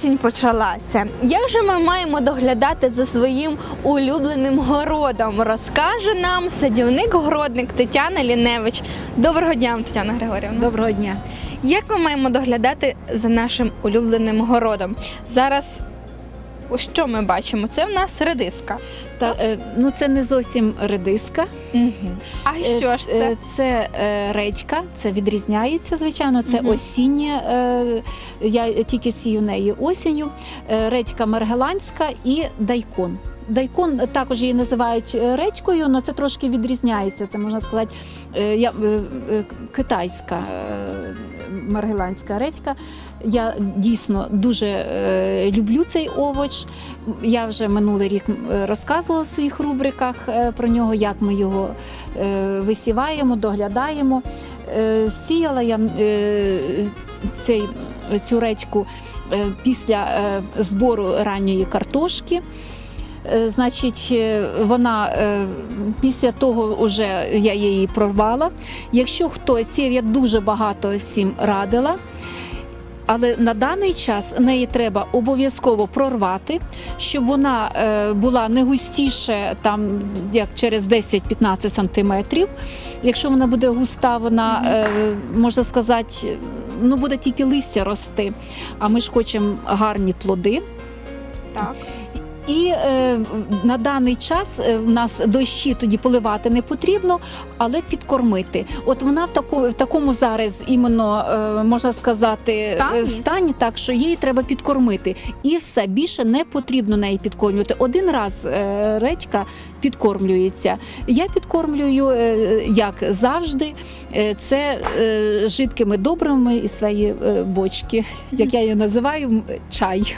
Осінь почалася. Як же ми маємо доглядати за своїм улюбленим городом? Розкаже нам садівник-городник Тетяна Ліневич. Доброго дня, Тетяна Григорівна. Доброго дня. Як ми маємо доглядати за нашим улюбленим городом? Зараз що ми бачимо? Це в нас редиска. Та, е, ну це не зовсім редиска. А що ж це? Е, Це е, речка, це відрізняється, звичайно. Це угу. осіння. е, Я тільки сію неї осінню. Е, Редька маргеланська і дайкон. Дайкон також її називають е, редькою, але це трошки відрізняється. Це можна сказати е, я, е, китайська маргеланська редька. Я дійсно дуже люблю цей овоч. Я вже минулий рік розказувала в своїх рубриках про нього, як ми його висіваємо, доглядаємо. Сіяла я цей, цю редьку е, після збору ранньої картошки. Е, Значить, е, вона е, після того вже я її прорвала. Якщо хтось я дуже багато всім радила. Але на даний час неї треба обов'язково прорвати, щоб вона була не густіше, там як через 10-15 сантиметрів. Якщо вона буде густа, вона можна сказати, ну буде тільки листя рости. А ми ж хочемо гарні плоди. Так. І е, на даний час е, в нас дощі тоді поливати не потрібно, але підкормити. От вона в, таку, в такому зараз іменно е, можна сказати Стані? е, стані, так що її треба підкормити. І все більше не потрібно неї підкормлювати. Один раз е, редька підкормлюється. Я підкормлюю е, як завжди. Е, це е, жидкими добрими із своєї е, бочки, як я її називаю, чай.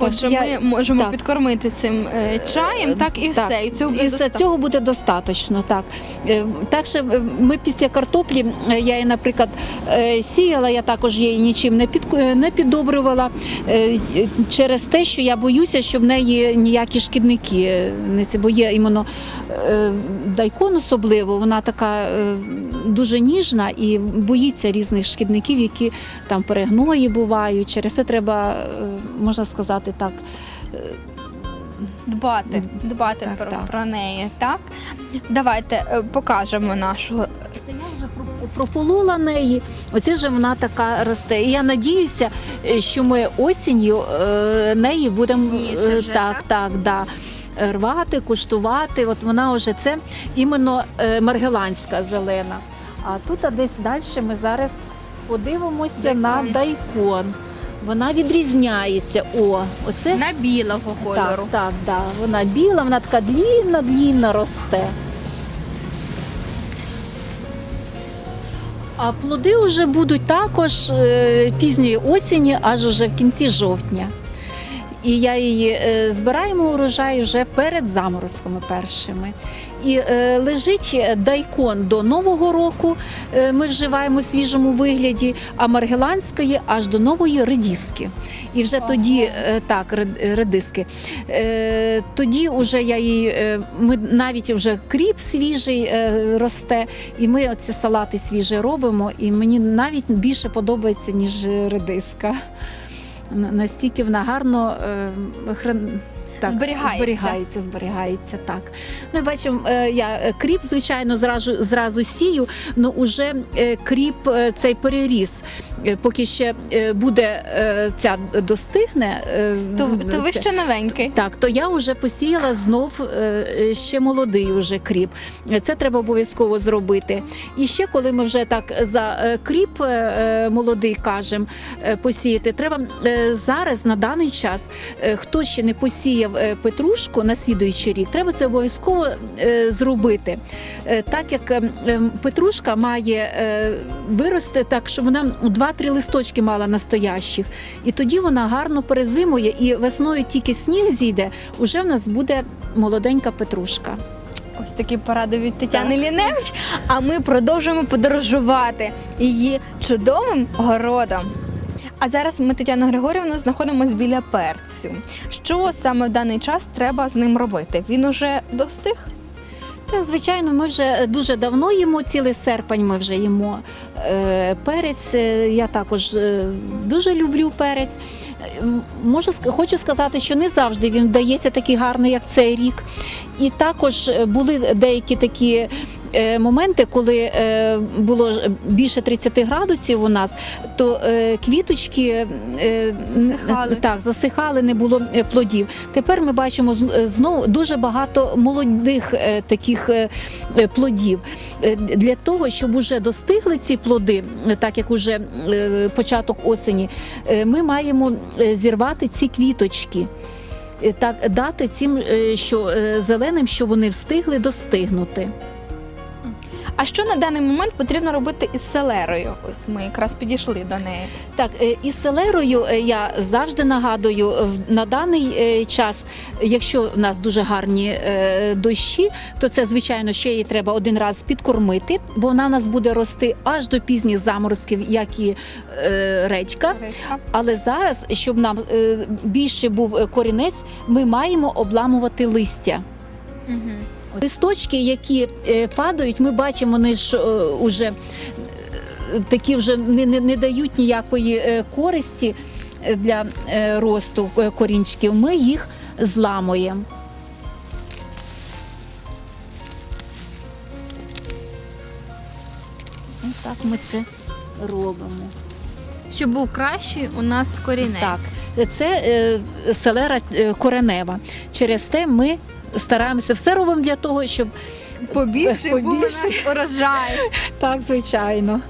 Отже, я- ми можемо так. підкормити цим е, чаєм, так і Так. все. І цього буде І достатньо. цього буде достатньо. Так Е, так що е, ми після картоплі, е, я її, наприклад, е, сіяла, я також її нічим не під не піддобрювала е, через те, що я боюся, щоб в неї ніякі шкідники е, бо є іменно е, дайкон особливо, вона така е, дуже ніжна і боїться різних шкідників, які там перегної бувають. Через це треба, е, можна сказати так. Дбати, дбати Так, про, так. про неї. Так? Давайте е, покажемо нашу. Я вже про- прополола неї. Оце вже вона така росте. І я надіюся, е, що ми осінню е, неї будемо е, вже, так, так, да. е, рвати, куштувати. От вона вже це іменно е, маргеланська зелена. А тут а десь далі ми зараз подивимося Дайкон. на дайкон. Вона відрізняється. О, оце На білого кольору. так, да. вона біла, вона така длінна, длінна росте. А плоди вже будуть також е, пізньої осені, аж уже в кінці жовтня. І я її е, збираємо урожай вже перед заморозками першими. І е, лежить дайкон до Нового року. е, Ми вживаємо в свіжому вигляді, а маргеланської аж до нової редіски. І вже Ага. тоді е, так, редиски. Е, Тоді вже я її, е, ми навіть вже кріп свіжий е, росте, і ми оці салати свіжі робимо. І мені навіть більше подобається, ніж редиска. Настільки вона гарно е, хрен... Так, Зберігається. зберігається, зберігається, так. Ну і бачимо, е, я е, кріп, звичайно, зразу, зразу сію, але уже е, кріп цей переріс. Е, Поки ще е, буде е, ця достигне, То, то ви ще новенький. так, то я вже посіяла знов ще молодий уже кріп. Це треба обов'язково зробити. І ще коли ми вже так за кріп молодий кажемо посіяти, треба зараз на даний час, хто ще не посіяв петрушку на слідуючий рік, треба це обов'язково зробити. Так як е, е, петрушка має вирости так, щоб вона 2-3 листочки мала настоящих, і тоді вона гарно перезимує, і весною тільки сніг зійде, уже в нас буде молоденька петрушка. Ось такі поради від Тетяни Ліневич. А ми продовжуємо подорожувати її чудовим городом. А зараз ми, Тетяна Григорівна, знаходимося біля перцю. Що саме в даний час треба з ним робити? Він уже достиг? Так, звичайно, ми вже дуже давно їмо, цілий серпень ми вже їмо е, перець. Е, Я також е, дуже люблю перець. Можу хочу сказати, що не завжди він вдається такий гарний, як цей рік. І також були деякі такі моменти, коли е, було більше 30 градусів у нас, то е, квіточки е, Засихали. так, засихали, не було е, плодів. Тепер ми бачимо е, знову дуже багато молодих е, таких е, е, плодів. Е, Для того, щоб уже достигли ці плоди, е, так як уже е, початок осені, е, ми маємо е, зірвати ці квіточки. Е, Так, дати цим, е, що е, зеленим, що вони встигли достигнути. А що на даний момент потрібно робити із селерою? Ось ми якраз підійшли до неї. Так, е, із селерою е, я завжди нагадую, на даний е, час, якщо в нас дуже гарні дощі, то це звичайно ще її треба один раз підкормити, бо вона в нас буде рости аж до пізніх заморозків, як і редька. Але зараз, щоб нам більше був корінець, ми маємо обламувати листя. Угу. Листочки, які е, падають, ми бачимо, вони ж е, уже е, такі вже не, не, не дають ніякої користі для росту корінчиків. Ми їх зламуємо. Ось так ми це робимо. Щоб був кращий у нас корінець. Так, це селера коренева. Через те ми стараємося все робимо для того, щоб Побільше, був у Побільше. нас урожай. так, звичайно.